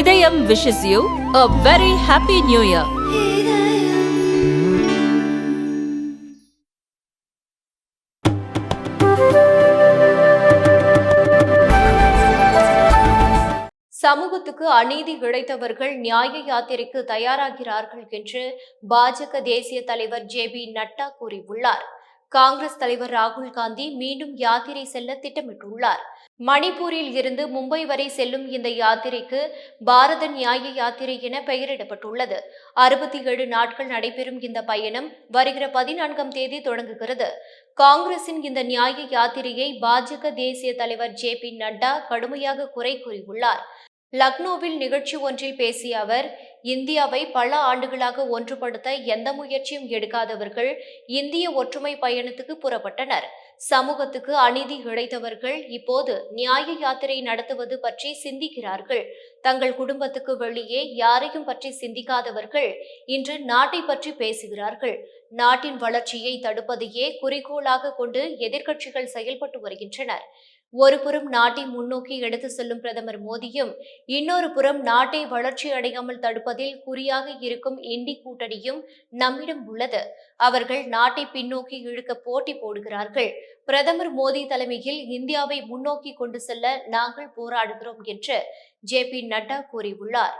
இதயம் wishes you a very happy new year. சமூகத்துக்கு அநீதி இழைத்தவர்கள் நியாய யாத்திரைக்கு தயாராகிறார்கள் என்று பாஜக தேசிய தலைவர் ஜே பி நட்டா கூறியுள்ளார். காங்கிரஸ் தலைவர் ராகுல் காந்தி மீண்டும் யாத்திரை செல்ல திட்டமிட்டுள்ளார். மணிப்பூரில் இருந்து மும்பை வரை செல்லும் இந்த யாத்திரைக்கு பாரத நியாய யாத்திரை என பெயரிடப்பட்டுள்ளது. அறுபத்தி ஏழு நாட்கள் நடைபெறும் இந்த பயணம் வருகிற பதினான்காம் தேதி தொடங்குகிறது. காங்கிரசின் இந்த நியாய யாத்திரையை பாஜக தேசிய தலைவர் ஜே பி நட்டா கடுமையாக குறை கூறியுள்ளார். லக்னோவில் நிகழ்ச்சி ஒன்றில் பேசிய அவர் இந்தியாவை பல ஆண்டுகளாக ஒன்றுபடுத்த எந்த முயற்சியும் எடுக்காதவர்கள் இந்திய ஒற்றுமை பயணத்துக்கு புறப்பட்டனர். சமூகத்துக்கு அநீதி இழைத்தவர்கள் இப்போது நியாய யாத்திரை நடத்துவது பற்றி சிந்திக்கிறார்கள். தங்கள் குடும்பத்துக்கு வெளியே யாரையும் பற்றி சிந்திக்காதவர்கள் இன்று நாட்டை பற்றி பேசுகிறார்கள். நாட்டின் வளர்ச்சியை தடுப்பதையே குறிக்கோளாக கொண்டு எதிர்க்கட்சிகள் செயல்பட்டு வருகின்றனர் ஒருபுறம் நாட்டை முன்னோக்கி எடுத்து செல்லும் பிரதமர் மோடியும் இன்னொரு புறம் நாட்டை வளர்ச்சி அடையாமல் தடுப்பதில் குறியாக இருக்கும் இண்டி கூட்டணியும் நம்மிடம் உள்ளது. அவர்கள் நாட்டை பின்னோக்கி இழுக்க போட்டி போடுகிறார்கள். பிரதமர் மோடி தலைமையில் இந்தியாவை முன்னோக்கி கொண்டு செல்ல நாங்கள் போராடுகிறோம் என்று ஜே பி நட்டா கூறியுள்ளார்.